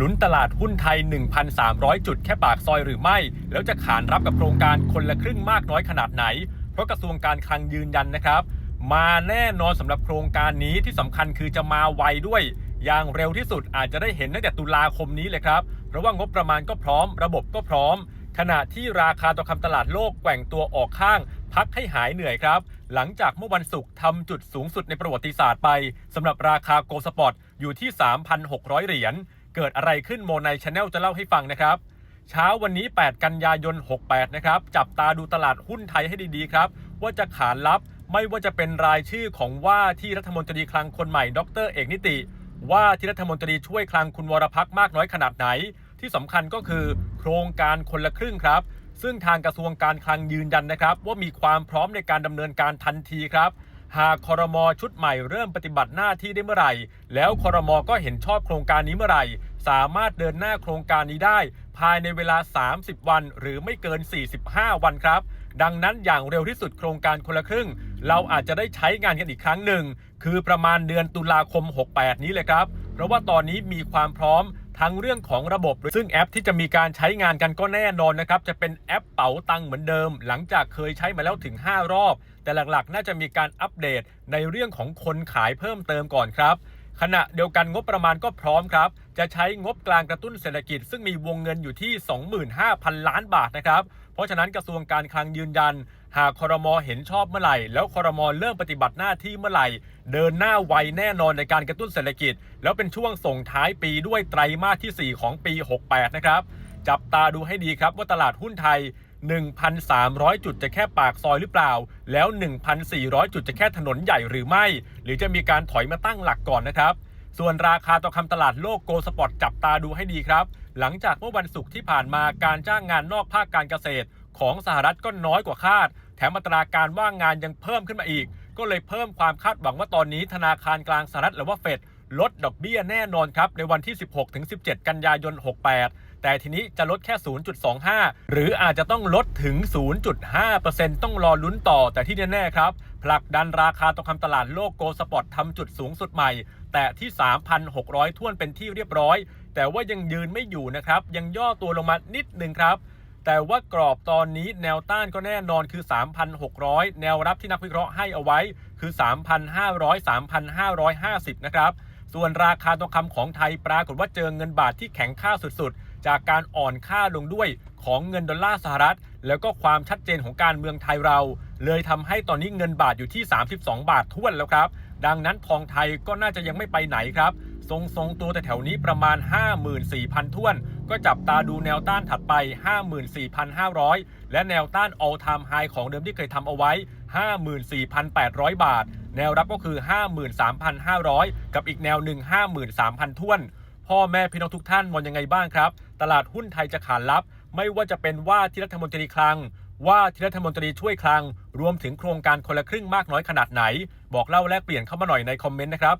ลุ้นตลาดหุ้นไทย 1,300 จุดแค่ปากซอยหรือไม่ แล้วจะขานรับกับโครงการคนละครึ่งมากน้อยขนาดไหน เพราะกระทรวงการคลังยืนยันนะครับ มาแน่นอนสำหรับโครงการนี้ที่สำคัญคือจะมาไวด้วย อย่างเร็วที่สุดอาจจะได้เห็นตั้งแต่ตุลาคมนี้เลยครับ เพราะว่างบประมาณก็พร้อม ระบบก็พร้อม ขณะที่ราคาทอคำตลาดโลกแกว่งตัวออกข้าง พักให้หายเหนื่อยครับ หลังจากเมื่อวันศุกร์ทำจุดสูงสุดในประวัติศาสตร์ไปสำหรับราคาโกลสปอร์ตอยู่ที่ 3,600 เหรียญ เกิดอะไรขึ้นโมในชาแนลจะเล่าให้ฟังนะครับ เช้าวันนี้ 8 กันยายน 68 นะครับ จับตาดูตลาดหุ้นไทยให้ดีๆครับ ว่าจะขานรับไม่ว่าจะเป็นรายชื่อของว่าที่รัฐมนตรีคลังคนใหม่ดรเอกนิติ ว่าที่รัฐมนตรีช่วยคลังคุณวรพักมากน้อยขนาดไหน ที่สำคัญก็คือ โครงการคนละครึ่งครับ ซึ่งทางกระทรวงการคลังยืนยันนะครับ ว่ามีความพร้อมในการดำเนินการทันทีครับ หากคอรมอชุดใหม่เริ่มปฏิบัติหน้าที่ได้เมื่อไหร่ แล้วคอรมอก็เห็นชอบโครงการนี้เมื่อไหร่ สามารถเดินหน้าโครงการนี้ได้ ภายในเวลา 30 วัน หรือไม่เกิน 45 วันครับ ดังนั้นอย่างเร็วที่สุดโครงการคนละครึ่ง เราอาจจะได้ใช้งานกันอีกครั้งหนึ่ง คือประมาณเดือนตุลาคม 68 นี้เลยครับ เพราะว่าตอนนี้มีความพร้อมทั้งเรื่องของระบบ ซึ่งแอปที่จะมีการใช้งานกันก็แน่นอนนะครับ จะเป็นแอปเป๋าตังค์เหมือนเดิม หลังจากเคยใช้มาแล้วถึง 5 รอบแต่หลักๆ น่าจะมีการอัปเดตในเรื่องของคนขายเพิ่มเติมก่อนครับ ขณะเดียวกันงบประมาณก็พร้อมครับ จะใช้งบกลางกระตุ้นเศรษฐกิจ ซึ่งมีวงเงินอยู่ที่ 25,000 ล้านบาทนะครับ เพราะฉะนั้นกระทรวงการคลังยืนยัน หากคอรมอเห็นชอบเมื่อไหร่ แล้วคอรมอเริ่มปฏิบัติหน้าที่เมื่อไหร่ เดินหน้าไวแน่นอนในการกระตุ้นเศรษฐกิจ แล้วเป็นช่วงส่งท้ายปีด้วยไตรมาสที่ 4 ของปี 68 นะครับจับตาดูให้ดีครับว่าตลาดหุ้นไทย 1,300 จุดจะแค่ปากซอยหรือเปล่า แล้ว 1,400 จุดจะแค่ถนนใหญ่หรือไม่ หรือจะมีการถอยมาตั้งหลักก่อนนะครับ ส่วนราคาทอคำตลาดโลกโกลสปอร์ตจับตาดูให้ดีครับ หลังจากเมื่อวันศุกร์ที่ผ่านมาการจ้างงานนอกภาคการเกษตร ของสหรัฐก็น้อยกว่าคาด แถมอัตราการว่างงานยังเพิ่มขึ้นมาอีก ก็เลยเพิ่มความคาดหวังว่าตอนนี้ธนาคารกลางสหรัฐหรือว่าเฟด ลดดอกเบี้ยแน่นอนครับในวันที่ 16-17 กันยายน 68 แต่ทีนี้จะลดแค่ 0.25 หรืออาจจะต้องลดถึง 0.5%ต้องรอลุ้นต่อแต่ที่แน่ๆครับผลักดันราคาทองคำตลาดโลกโกลสปอร์ตทำจุดสูงสุดใหม่ แต่ที่ 3,600ท้วนเป็นที่เรียบร้อย แต่ว่ายังยืนไม่อยู่นะครับ ยังย่อตัวลงมานิดหนึ่งครับแต่ว่ากรอบตอนนี้แนวต้านก็แน่นอนคือ 3,600 แนวรับที่นักวิเคราะห์ให้เอาไว้คือ 3,500 3,550 นะครับ ส่วนราคาทองคำของไทยปรากฏว่าเจอเงินบาทที่แข็งค่าสุดๆ จากการอ่อนค่าลงด้วยของเงินดอลลาร์สหรัฐ แล้วก็ความชัดเจนของการเมืองไทยเรา เลยทำให้ตอนนี้เงินบาทอยู่ที่ 32 บาทท้วนแล้วครับ ดังนั้นทองไทยก็น่าจะยังไม่ไปไหนครับทรงทรงตัวแต่แถวนี้ประมาณ 54,000ท้วน ก็จับตาดูแนวต้านถัดไป 54,500 และแนวต้าน all time high ของเดิมที่เคยทำเอาไว้ 54,800 บาท แนวรับก็คือ 53,500 กับอีกแนวหนึ่ง 53,000ท้วน พ่อแม่พี่น้องทุกท่านมองยังไงบ้างครับ ตลาดหุ้นไทยจะขานรับ ไม่ว่าจะเป็นว่าที่รัฐมนตรีคลัง ว่าที่รัฐมนตรีช่วยคลัง รวมถึงโครงการคนละครึ่งมากน้อยขนาดไหน บอกเล่าแลกเปลี่ยนเข้ามาหน่อยในคอมเมนต์นะครับ